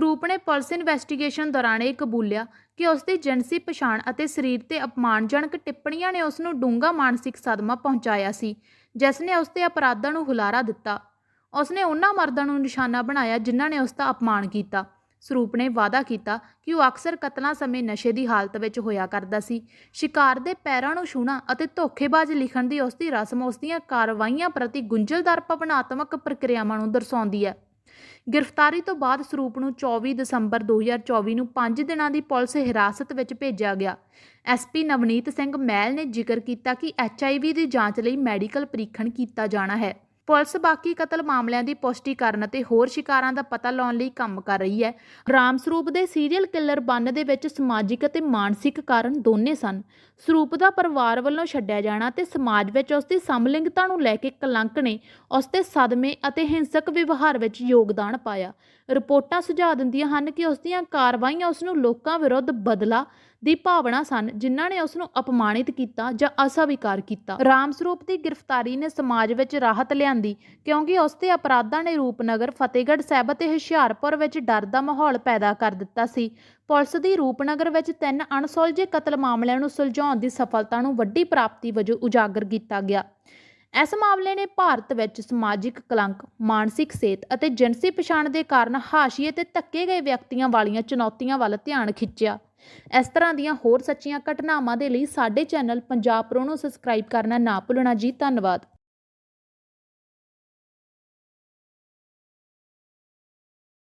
ਸਰੂਪ ਨੇ police investigation ਦੌਰਾਨ ਇਹ ਕਬੂਲਿਆ ਕਿ ਉਸ ਦੀ ਜਿਨਸੀ ਪਛਾਣ ਅਤੇ ਸਰੀਰ ਤੇ ਅਪਮਾਨਜਨਕ ਟਿੱਪਣੀਆਂ ਨੇ ਉਸ ਨੂੰ ਡੂੰਘਾ ਮਾਨਸਿਕ ਸਦਮਾ ਪਹੁੰਚਾਇਆ ਸੀ, ਜਿਸ ਨੇ ਉਸ ਤੇ ਅਪਰਾਧਾਂ ਨੂੰ ਹੁਲਾਰਾ ਦਿੱਤਾ। ਉਸ ਨੇ ਉਹਨਾਂ ਮਰਦਾਂ ਨੂੰ ਨਿਸ਼ਾਨਾ ਬਣਾਇਆ ਜਿਨ੍ਹਾਂ ਨੇ ਉਸ ਦਾ ਅਪਮਾਨ ਕੀਤਾ। ਸਰੂਪ ਨੇ ਵਾਅਦਾ ਕੀਤਾ ਕਿ ਉਹ ਅਕਸਰ ਕਤਲਾਂ ਸਮੇਂ ਨਸ਼ੇ ਦੀ ਹਾਲਤ ਵਿੱਚ ਹੋਇਆ ਕਰਦਾ ਸੀ। ਸ਼ਿਕਾਰ ਦੇ ਪੈਰਾਂ ਨੂੰ ਛੂਹਣਾ ਅਤੇ ਧੋਖੇਬਾਜ਼ ਲਿਖਣ ਦੀ ਉਸ ਦੀ ਰਸਮ ਉਸ ਦੀਆਂ ਕਾਰਵਾਈਆਂ ਪ੍ਰਤੀ ਗੁੰਝਲਦਾਰ ਭਾਵਨਾਤਮਕ ਪ੍ਰਕਿਰਿਆਵਾਂ ਨੂੰ ਦਰਸਾਉਂਦੀ ਹੈ। ਗ੍ਰਿਫਤਾਰੀ ਤੋਂ ਬਾਅਦ ਸਰੂਪ ਨੂੰ 24 ਦਸੰਬਰ 2024 ਨੂੰ 5 ਦਿਨਾਂ ਦੀ ਪੁਲਿਸ ਹਿਰਾਸਤ ਵਿੱਚ ਭੇਜਿਆ ਗਿਆ। ਐਸਪੀ ਨਵਨੀਤ ਸਿੰਘ ਮਹਿਲ ਨੇ ਜ਼ਿਕਰ ਕੀਤਾ ਕਿ ਐਚਆਈਵੀ ਦੀ ਜਾਂਚ ਲਈ ਮੈਡੀਕਲ ਪਰੀਖਣ ਕੀਤਾ ਜਾਣਾ ਹੈ। ਪੁਲਿਸ ਬਾਕੀ ਕਤਲ ਮਾਮਲਿਆਂ ਦੀ ਪੁਸ਼ਟੀ ਕਰਨ ਅਤੇ ਹੋਰ ਸ਼ਿਕਾਰਾਂ ਦਾ ਪਤਾ ਲਾਉਣ ਲਈ ਕੰਮ ਕਰ ਰਹੀ ਹੈ। ਰਾਮ ਸਰੂਪ ਦੇ ਸੀਰੀਅਲ ਕਿਲਰ ਬੰਨ ਦੇ ਵਿੱਚ ਸਮਾਜਿਕ ਅਤੇ ਮਾਨਸਿਕ ਕਾਰਨ ਦੋਨੇ ਸਨ। ਸਰੂਪ ਦਾ ਪਰਿਵਾਰ ਵੱਲੋਂ ਛੱਡਿਆ ਜਾਣਾ ਤੇ ਸਮਾਜ ਵਿੱਚ ਉਸ ਦੀ ਸਮਲਿੰਗਤਾ ਨੂੰ ਲੈ ਕੇ ਕਲੰਕ ਨੇ ਉਸ ਤੇ ਸਦਮੇ ਅਤੇ ਹਿੰਸਕ ਵਿਵਹਾਰ ਵਿੱਚ ਯੋਗਦਾਨ ਪਾਇਆ। ਰਿਪੋਰਟਾਂ ਸੁਝਾਅ ਦਿੰਦੀਆਂ ਹਨ ਕਿ ਉਸ ਦੀਆਂ ਕਾਰਵਾਈਆਂ ਉਸ ਨੂੰ ਲੋਕਾਂ ਵਿਰੁੱਧ ਬਦਲਾ ਦੀ ਭਾਵਨਾ ਸਨ, ਜਿਨ੍ਹਾਂ ਨੇ ਉਸ ਨੂੰ ਅਪਮਾਨਿਤ ਕੀਤਾ ਜਾਂ ਅਸਵੀਕਾਰ ਕੀਤਾ। ਰਾਮ ਸਰੂਪ ਦੀ ਗ੍ਰਿਫਤਾਰੀ ਨੇ ਸਮਾਜ ਵਿੱਚ ਰਾਹਤ ਲਿਆਂਦੀ, ਕਿਉਂਕਿ ਉਸ ਦੇ ਅਪਰਾਧਾਂ ਨੇ ਰੂਪਨਗਰ, ਫਤਿਹਗੜ੍ਹ ਸਾਹਿਬ ਅਤੇ ਹੁਸ਼ਿਆਰਪੁਰ ਵਿੱਚ ਡਰ ਦਾ ਮਾਹੌਲ ਪੈਦਾ ਕਰ ਦਿੱਤਾ ਸੀ। ਪੁਲਿਸ ਦੀ ਰੂਪਨਗਰ ਵਿੱਚ ਤਿੰਨ ਅਣਸੁਲਝੇ ਕਤਲ ਮਾਮਲਿਆਂ ਨੂੰ ਸੁਲਝਾਉਣ ਦੀ ਸਫਲਤਾ ਨੂੰ ਵੱਡੀ ਪ੍ਰਾਪਤੀ ਵਜੋਂ ਉਜਾਗਰ ਕੀਤਾ ਗਿਆ। ਇਸ ਮਾਮਲੇ ਨੇ ਭਾਰਤ ਵਿੱਚ ਸਮਾਜਿਕ ਕਲੰਕ, ਮਾਨਸਿਕ ਸਿਹਤ ਅਤੇ ਜਿਨਸੀ ਪਛਾਣ ਦੇ ਕਾਰਨ ਹਾਸ਼ੀਏ ਤੇ ਧੱਕੇ ਗਏ ਵਿਅਕਤੀਆਂ ਵਾਲੀਆਂ ਚੁਣੌਤੀਆਂ ਵੱਲ ਧਿਆਨ ਖਿੱਚਿਆ। ਇਸ ਤਰ੍ਹਾਂ ਦੀਆਂ ਹੋਰ ਸੱਚੀਆਂ ਘਟਨਾਵਾਂ ਦੇ ਲਈ ਸਾਡੇ ਚੈਨਲ ਪੰਜਾਬ ਪ੍ਰੋ ਨੂੰ ਸਬਸਕ੍ਰਾਈਬ ਕਰਨਾ ਨਾ ਭੁੱਲਣਾ ਜੀ, ਧੰਨਵਾਦ।